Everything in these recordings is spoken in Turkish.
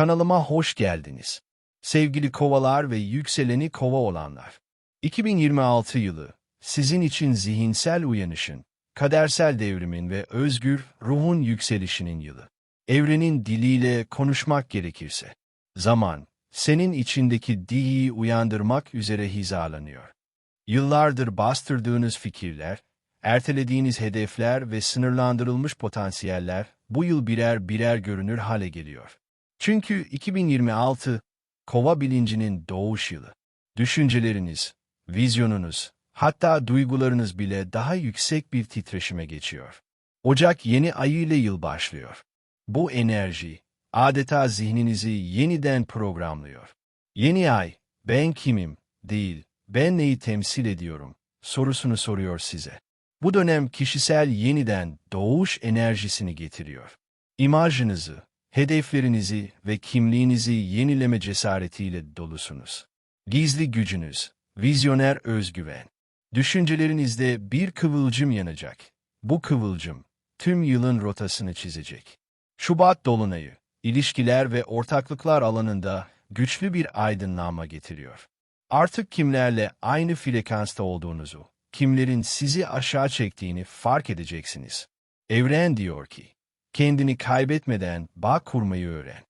Kanalıma hoş geldiniz. Sevgili kovalar ve yükseleni kova olanlar. 2026 yılı sizin için zihinsel uyanışın, kadersel devrimin ve özgür ruhun yükselişinin yılı. Evrenin diliyle konuşmak gerekirse. Zaman, senin içindeki diyi uyandırmak üzere hizalanıyor. Yıllardır bastırdığınız fikirler, ertelediğiniz hedefler ve sınırlandırılmış potansiyeller bu yıl birer birer görünür hale geliyor. Çünkü 2026 kova bilincinin doğuş yılı. Düşünceleriniz, vizyonunuz, hatta duygularınız bile daha yüksek bir titreşime geçiyor. Ocak yeni ayı ile yıl başlıyor. Bu enerji adeta zihninizi yeniden programlıyor. Yeni ay, ben kimim, değil, ben neyi temsil ediyorum sorusunu soruyor size. Bu dönem kişisel yeniden doğuş enerjisini getiriyor. İmajınızı, hedeflerinizi ve kimliğinizi yenileme cesaretiyle dolusunuz. Gizli gücünüz, vizyoner özgüven. Düşüncelerinizde bir kıvılcım yanacak. Bu kıvılcım tüm yılın rotasını çizecek. Şubat Dolunayı, ilişkiler ve ortaklıklar alanında güçlü bir aydınlanma getiriyor. Artık kimlerle aynı frekansta olduğunuzu, kimlerin sizi aşağı çektiğini fark edeceksiniz. Evren diyor ki, kendini kaybetmeden bağ kurmayı öğren.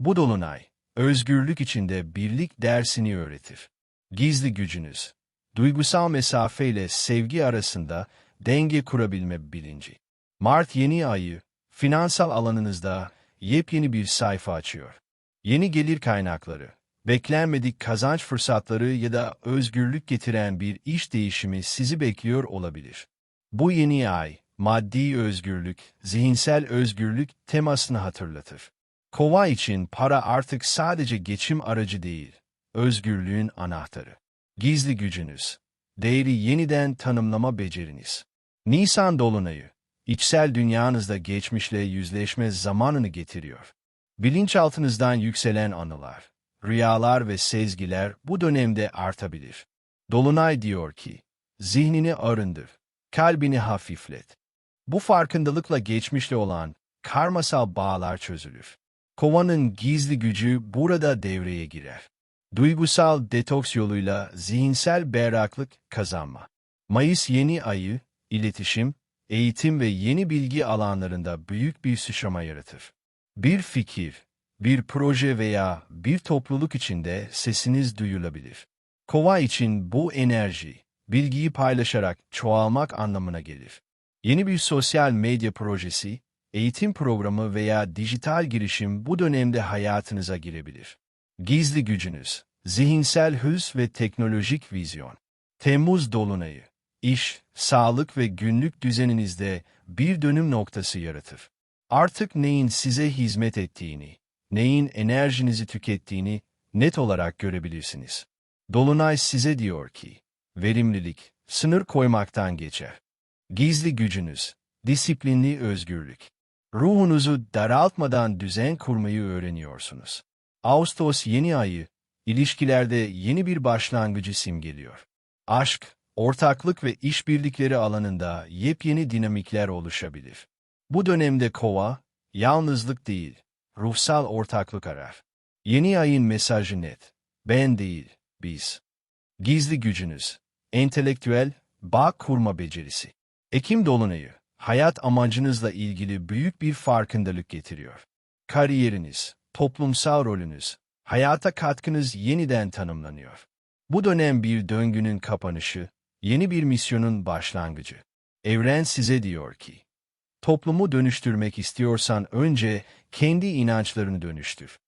Bu dolunay, özgürlük içinde birlik dersini öğretir. Gizli gücünüz, duygusal mesafeyle sevgi arasında denge kurabilme bilinci. Mart yeni ayı, finansal alanınızda yepyeni bir sayfa açıyor. Yeni gelir kaynakları, beklenmedik kazanç fırsatları ya da özgürlük getiren bir iş değişimi sizi bekliyor olabilir. Bu yeni ay, maddi özgürlük, zihinsel özgürlük temasını hatırlatır. Kova için para artık sadece geçim aracı değil, özgürlüğün anahtarı. Gizli gücünüz, değeri yeniden tanımlama beceriniz. Nisan Dolunayı, içsel dünyanızda geçmişle yüzleşme zamanını getiriyor. Bilinçaltınızdan yükselen anılar, rüyalar ve sezgiler bu dönemde artabilir. Dolunay diyor ki, zihnini arındır, kalbini hafiflet. Bu farkındalıkla geçmişle olan karmasal bağlar çözülür. Kovanın gizli gücü burada devreye girer. Duygusal detoks yoluyla zihinsel berraklık kazanma. Mayıs yeni ayı, iletişim, eğitim ve yeni bilgi alanlarında büyük bir sıçrama yaratır. Bir fikir, bir proje veya bir topluluk içinde sesiniz duyulabilir. Kova için bu enerji, bilgiyi paylaşarak çoğalmak anlamına gelir. Yeni bir sosyal medya projesi, eğitim programı veya dijital girişim bu dönemde hayatınıza girebilir. Gizli gücünüz, zihinsel hız ve teknolojik vizyon. Temmuz Dolunayı, iş, sağlık ve günlük düzeninizde bir dönüm noktası yaratır. Artık neyin size hizmet ettiğini, neyin enerjinizi tükettiğini net olarak görebilirsiniz. Dolunay size diyor ki, verimlilik, sınır koymaktan geçer. Gizli gücünüz, disiplinli özgürlük. Ruhunuzu daraltmadan düzen kurmayı öğreniyorsunuz. Ağustos yeni ayı, ilişkilerde yeni bir başlangıcı simgeliyor. Aşk, ortaklık ve işbirlikleri alanında yepyeni dinamikler oluşabilir. Bu dönemde kova, yalnızlık değil, ruhsal ortaklık arar. Yeni ayın mesajı net. Ben değil, biz. Gizli gücünüz, entelektüel, bağ kurma becerisi. Ekim Dolunayı, hayat amacınızla ilgili büyük bir farkındalık getiriyor. Kariyeriniz, toplumsal rolünüz, hayata katkınız yeniden tanımlanıyor. Bu dönem bir döngünün kapanışı, yeni bir misyonun başlangıcı. Evren size diyor ki, toplumu dönüştürmek istiyorsan önce kendi inançlarını dönüştür.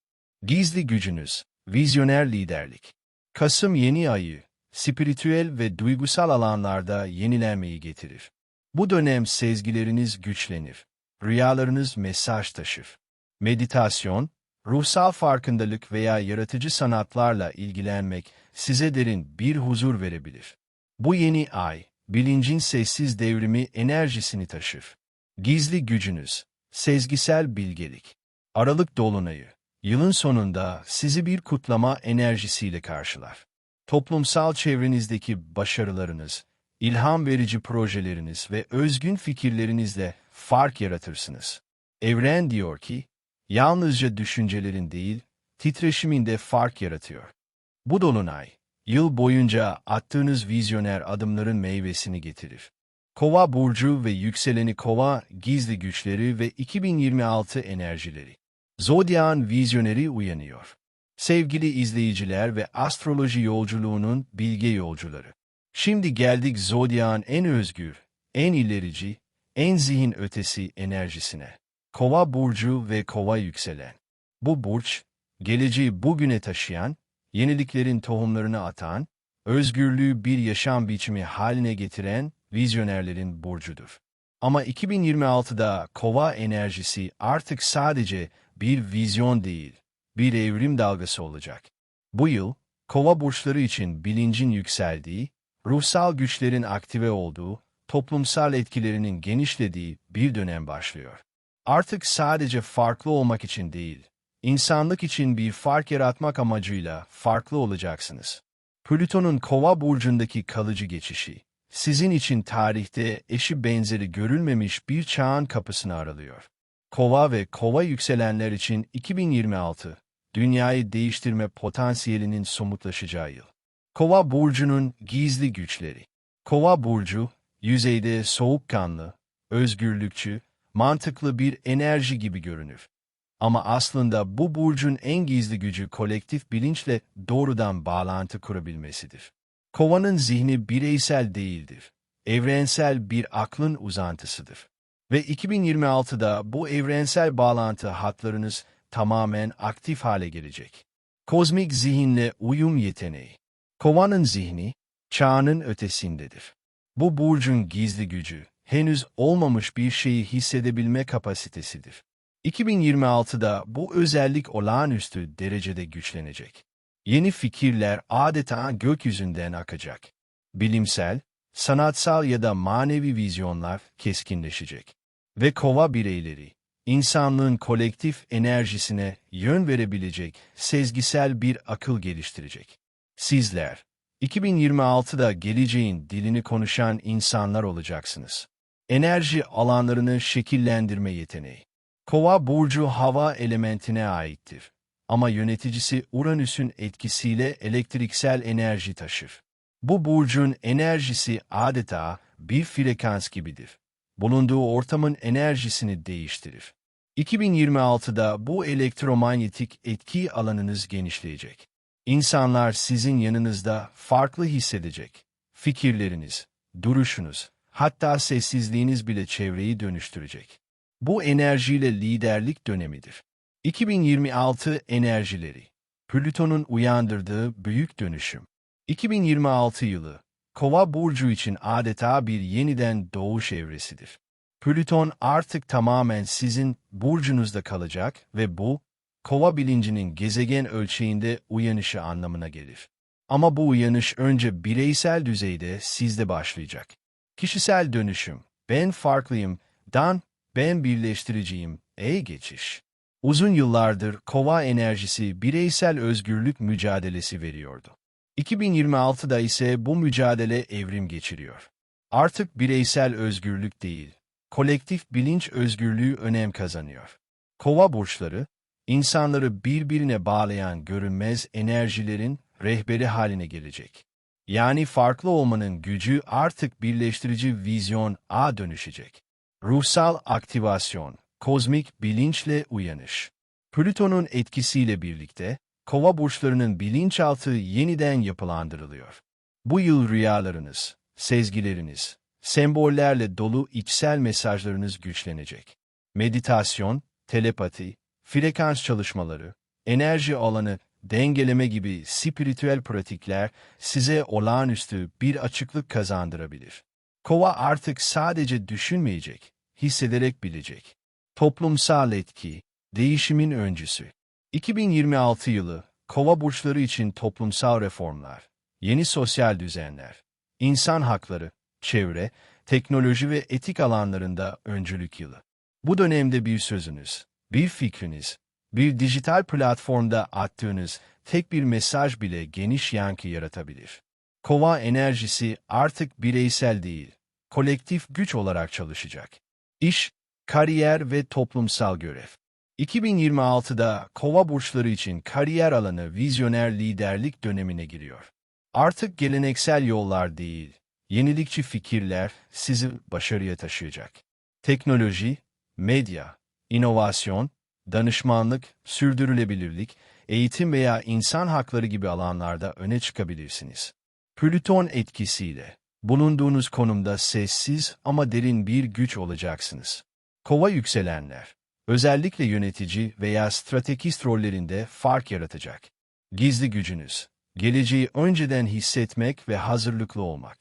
Gizli gücünüz, vizyoner liderlik. Kasım yeni ayı, spiritüel ve duygusal alanlarda yenilenmeyi getirir. Bu dönem sezgileriniz güçlenir, rüyalarınız mesaj taşır. Meditasyon, ruhsal farkındalık veya yaratıcı sanatlarla ilgilenmek size derin bir huzur verebilir. Bu yeni ay, bilincin sessiz devrimi enerjisini taşır. Gizli gücünüz, sezgisel bilgelik. Aralık Dolunayı, yılın sonunda sizi bir kutlama enerjisiyle karşılar. Toplumsal çevrenizdeki başarılarınız, ilham verici projeleriniz ve özgün fikirlerinizle fark yaratırsınız. Evren diyor ki, yalnızca düşüncelerin değil, titreşiminde fark yaratıyor. Bu dolunay, yıl boyunca attığınız vizyoner adımların meyvesini getirir. Kova burcu ve yükseleni kova gizli güçleri ve 2026 enerjileri. Zodyan vizyoneri uyanıyor. Sevgili izleyiciler ve astroloji yolculuğunun bilge yolcuları. Şimdi geldik Zodyan en özgür, en ilerici, en zihin ötesi enerjisine. Kova burcu ve kova yükselen. Bu burç, geleceği bugüne taşıyan, yeniliklerin tohumlarını atan, özgürlüğü bir yaşam biçimi haline getiren vizyonerlerin burcudur. Ama 2026'da kova enerjisi artık sadece bir vizyon değil, bir evrim dalgası olacak. Bu yıl, kova burçları için bilincin yükseldiği, ruhsal güçlerin aktive olduğu, toplumsal etkilerinin genişlediği bir dönem başlıyor. Artık sadece farklı olmak için değil, insanlık için bir fark yaratmak amacıyla farklı olacaksınız. Plüton'un kova burcundaki kalıcı geçişi, sizin için tarihte eşi benzeri görülmemiş bir çağın kapısını aralıyor. Kova ve kova yükselenler için 2026, dünyayı değiştirme potansiyelinin somutlaşacağı yıl. Kova burcunun gizli güçleri. Kova burcu, yüzeyde soğukkanlı, özgürlükçü, mantıklı bir enerji gibi görünür. Ama aslında bu burcun en gizli gücü kolektif bilinçle doğrudan bağlantı kurabilmesidir. Kovanın zihni bireysel değildir. Evrensel bir aklın uzantısıdır. Ve 2026'da bu evrensel bağlantı hatlarınız tamamen aktif hale gelecek. Kozmik zihinle uyum yeteneği. Kovanın zihni, çağının ötesindedir. Bu burcun gizli gücü, henüz olmamış bir şeyi hissedebilme kapasitesidir. 2026'da bu özellik olağanüstü derecede güçlenecek. Yeni fikirler adeta gökyüzünden akacak. Bilimsel, sanatsal ya da manevi vizyonlar keskinleşecek. Ve kova bireyleri, insanlığın kolektif enerjisine yön verebilecek sezgisel bir akıl geliştirecek. Sizler, 2026'da geleceğin dilini konuşan insanlar olacaksınız. Enerji alanlarını şekillendirme yeteneği. Kova burcu hava elementine aittir. Ama yöneticisi Uranüs'ün etkisiyle elektriksel enerji taşır. Bu burcun enerjisi adeta bir frekans gibidir. Bulunduğu ortamın enerjisini değiştirir. 2026'da bu elektromanyetik etki alanınız genişleyecek. İnsanlar sizin yanınızda farklı hissedecek. Fikirleriniz, duruşunuz, hatta sessizliğiniz bile çevreyi dönüştürecek. Bu enerjiyle liderlik dönemidir. 2026 enerjileri Plüton'un uyandırdığı büyük dönüşüm. 2026 yılı, Kova burcu için adeta bir yeniden doğuş evresidir. Plüton artık tamamen sizin burcunuzda kalacak ve bu, Kova bilincinin gezegen ölçeğinde uyanışı anlamına gelir. Ama bu uyanış önce bireysel düzeyde sizde başlayacak. Kişisel dönüşüm, ben farklıyım, dan, ben birleştiriciyim, ey geçiş. Uzun yıllardır kova enerjisi bireysel özgürlük mücadelesi veriyordu. 2026'da ise bu mücadele evrim geçiriyor. Artık bireysel özgürlük değil, kolektif bilinç özgürlüğü önem kazanıyor. Kova burçları, insanları birbirine bağlayan görünmez enerjilerin rehberi haline gelecek. Yani farklı olmanın gücü artık birleştirici vizyon A dönüşecek. Ruhsal aktivasyon, kozmik bilinçle uyanış. Plüton'un etkisiyle birlikte, kova burçlarının bilinçaltı yeniden yapılandırılıyor. Bu yıl rüyalarınız, sezgileriniz, sembollerle dolu içsel mesajlarınız güçlenecek. Meditasyon, telepati, frekans çalışmaları, enerji alanı, dengeleme gibi spiritüel pratikler size olağanüstü bir açıklık kazandırabilir. Kova artık sadece düşünmeyecek, hissederek bilecek. Toplumsal etki, değişimin öncüsü. 2026 yılı, kova burçları için toplumsal reformlar, yeni sosyal düzenler, insan hakları, çevre, teknoloji ve etik alanlarında öncülük yılı. Bu dönemde bir sözünüz, bir fikriniz, bir dijital platformda attığınız tek bir mesaj bile geniş yankı yaratabilir. Kova enerjisi artık bireysel değil, kolektif güç olarak çalışacak. İş, kariyer ve toplumsal görev. 2026'da kova burçları için kariyer alanı vizyoner liderlik dönemine giriyor. Artık geleneksel yollar değil, yenilikçi fikirler sizi başarıya taşıyacak. Teknoloji, medya, inovasyon, danışmanlık, sürdürülebilirlik, eğitim veya insan hakları gibi alanlarda öne çıkabilirsiniz. Plüton etkisiyle bulunduğunuz konumda sessiz ama derin bir güç olacaksınız. Kova yükselenler, özellikle yönetici veya stratejist rollerinde fark yaratacak. Gizli gücünüz, geleceği önceden hissetmek ve hazırlıklı olmak.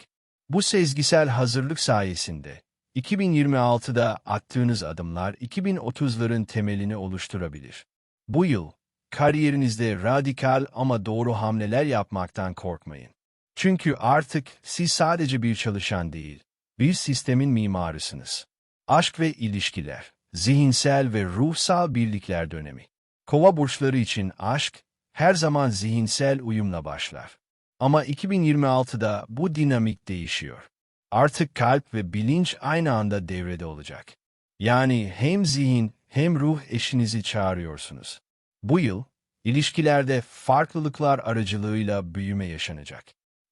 Bu sezgisel hazırlık sayesinde 2026'da attığınız adımlar 2030'ların temelini oluşturabilir. Bu yıl, kariyerinizde radikal ama doğru hamleler yapmaktan korkmayın. Çünkü artık siz sadece bir çalışan değil, bir sistemin mimarısınız. Aşk ve ilişkiler, zihinsel ve ruhsal birlikler dönemi. Kova burçları için aşk, her zaman zihinsel uyumla başlar. Ama 2026'da bu dinamik değişiyor. Artık kalp ve bilinç aynı anda devrede olacak. Yani hem zihin hem ruh eşinizi çağırıyorsunuz. Bu yıl, ilişkilerde farklılıklar aracılığıyla büyüme yaşanacak.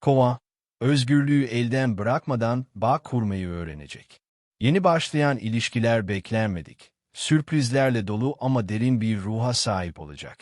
Kova, özgürlüğü elden bırakmadan bağ kurmayı öğrenecek. Yeni başlayan ilişkiler beklenmedik, sürprizlerle dolu ama derin bir ruha sahip olacak.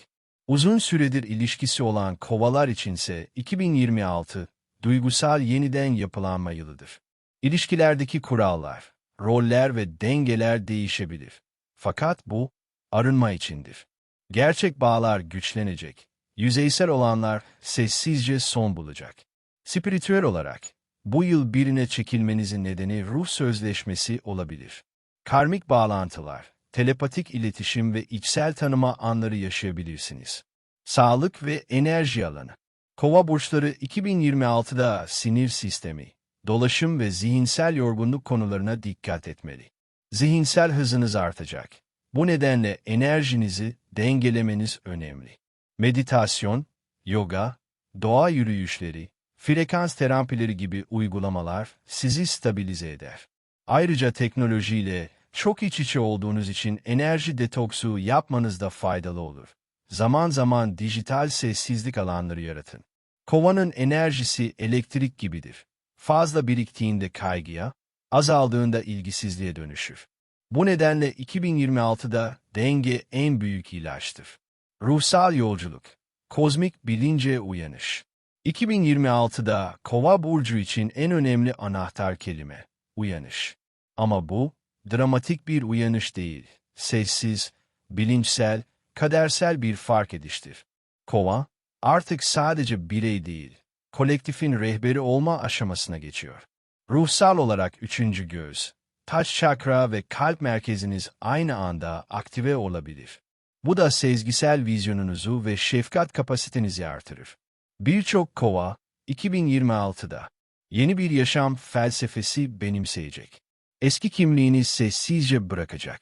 Uzun süredir ilişkisi olan kovalar içinse 2026, duygusal yeniden yapılanma yılıdır. İlişkilerdeki kurallar, roller ve dengeler değişebilir. Fakat bu, arınma içindir. Gerçek bağlar güçlenecek, yüzeysel olanlar sessizce son bulacak. Spiritüel olarak, bu yıl birine çekilmenizin nedeni ruh sözleşmesi olabilir. Karmik bağlantılar, telepatik iletişim ve içsel tanıma anları yaşayabilirsiniz. Sağlık ve enerji alanı. Kova burçları 2026'da sinir sistemi, dolaşım ve zihinsel yorgunluk konularına dikkat etmeli. Zihinsel hızınız artacak. Bu nedenle enerjinizi dengelemeniz önemli. Meditasyon, yoga, doğa yürüyüşleri, frekans terapileri gibi uygulamalar sizi stabilize eder. Ayrıca teknolojiyle çok iç içe olduğunuz için enerji detoksu yapmanız da faydalı olur. Zaman zaman dijital sessizlik alanları yaratın. Kovanın enerjisi elektrik gibidir. Fazla biriktiğinde kaygıya, azaldığında ilgisizliğe dönüşür. Bu nedenle 2026'da denge en büyük ilaçtır. Ruhsal yolculuk, kozmik bilince uyanış. 2026'da Kova burcu için en önemli anahtar kelime uyanış. Ama bu dramatik bir uyanış değil, sessiz, bilinçsel, kadersel bir fark ediştir. Kova artık sadece birey değil, kolektifin rehberi olma aşamasına geçiyor. Ruhsal olarak üçüncü göz, taç çakra ve kalp merkeziniz aynı anda aktive olabilir. Bu da sezgisel vizyonunuzu ve şefkat kapasitenizi artırır. Birçok kova, 2026'da yeni bir yaşam felsefesi benimseyecek. Eski kimliğini sessizce bırakacak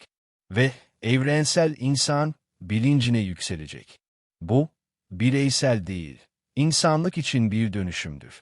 ve evrensel insan bilincine yükselecek. Bu, bireysel değil, insanlık için bir dönüşümdür.